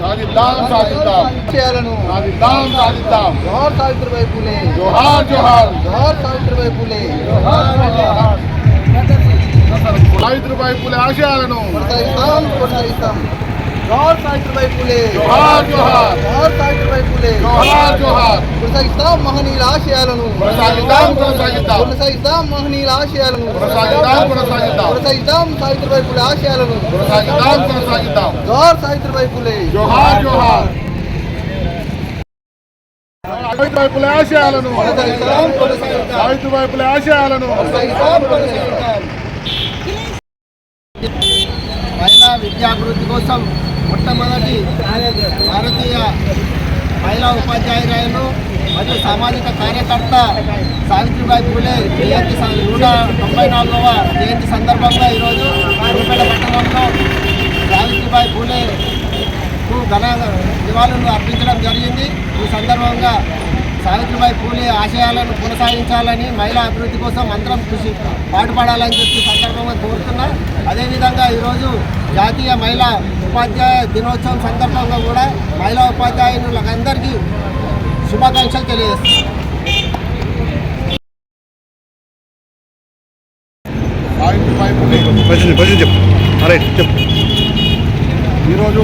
సాధిద్దాం సాధిద్దాం చేయాలను సాధిద్దాం సాధిద్దాం జోహార్ సావిత్రిబాయి పూలే జోహార్ జోహార్ జోహార్ సావిత్రిబాయి పూలే సావిత్రిబాయి పూలే ఆశయాలను కొనసాగిస్తాం కొనసాగిస్తాం జోహార్ సావిత్రిబాయి పూలే జోహార్ జోహార్ జోహార్ సావిత్రిబాయి పూలే జోహార్ జోహార్ కొనసాగిస్తాం మహనీయుల ఆశయాలను కొనసాగిద్దాం కొనసాగిద్దాం కొనసాగిస్తాం మహనీయుల ఆశయాలను కొనసాగిద్దాం కొనసాగిద్దాం కొనసాగిద్దాం సావిత్రిబాయి పూలే ఆశయాలను కొనసాగిద్దాం కొనసాగిద్దాం జోహార్ సావిత్రిబాయి పూలే జోహార్ జోహార్ సావిత్రిబాయి పూలే ఆశయాలను కొనసాగిస్తాం కొనసాగిస్తాం సావిత్రిబాయి పూలే ఆశయాలను కొనసాగిస్తాం కొనసాగిస్తాం మహిళా విద్యాభివృద్ధి కోసం మొట్టమొదటి భారతీయ మహిళా ఉపాధ్యాయురాయలు మరియు సామాజిక కార్యకర్త సావిత్రిబాయి పూలే జయంతి నూట తొంభై నాలుగవ జయంతి సందర్భంగా ఈరోజు రూపేట పట్టణంలో సావిత్రిబాయి పూలేకు ఘన నివాళులు అర్పించడం జరిగింది. ఈ సందర్భంగా సావిత్రిబాయి పూలే ఆశయాలను కొనసాగించాలని మహిళా అభివృద్ధి కోసం అందరం కృషి పాటుపడాలని చెప్పి సందర్భంగా కోరుతున్నా. అదేవిధంగా ఈరోజు జాతీయ మహిళా ఉపాధ్యాయ దినోత్సవం సందర్భంగా కూడా మహిళా ఉపాధ్యాయులందరికీ శుభాకాంక్షలు తెలియజేస్తున్నాను ఈరోజు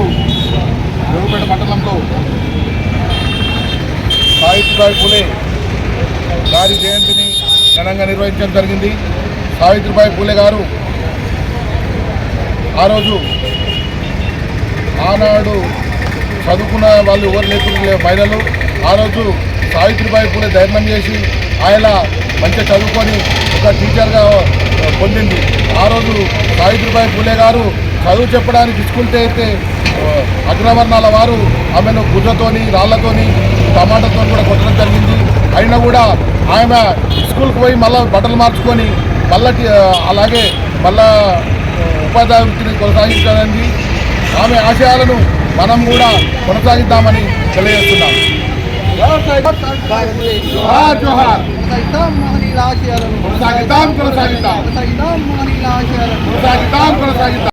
పట్టణంలో సావిత్రిబాయి పూలే గారి జయంతిని ఘనంగా నిర్వహించడం జరిగింది. సావిత్రిబాయి పూలే గారు ఆ రోజు ఆనాడు చదువుకున్న వాళ్ళు ఎవరు లేకుండా మహిళలు. ఆ రోజు సావిత్రిబాయి పూలే ధైర్యం చేసి ఆయన మంచిగా చదువుకొని ఒక టీచర్గా పొందింది. ఆ రోజు సావిత్రిబాయి పూలే గారు చదువు చెప్పడానికి ఇచ్చుకుంటే అయితే అగ్రవర్ణాల వారు ఆమెను గుజ్జతోని రాళ్ళతోని టమాటాతో కూడా కొట్టడం జరిగింది. అయినా కూడా ఆమె స్కూల్కి పోయి మళ్ళీ బట్టలు మార్చుకొని మళ్ళీ అలాగే మళ్ళా ఉపాధ్యాయ వృత్తిని కొనసాగించాలని ఆమె ఆశయాలను మనం కూడా కొనసాగిద్దామని తెలియజేస్తున్నాం. జోహార్ జోహార్. ఆశయాలను కొనసాగిద్దాం కొనసాగిద్దాం. కొనసాగిద్దాం కొనసాగిద్దాం.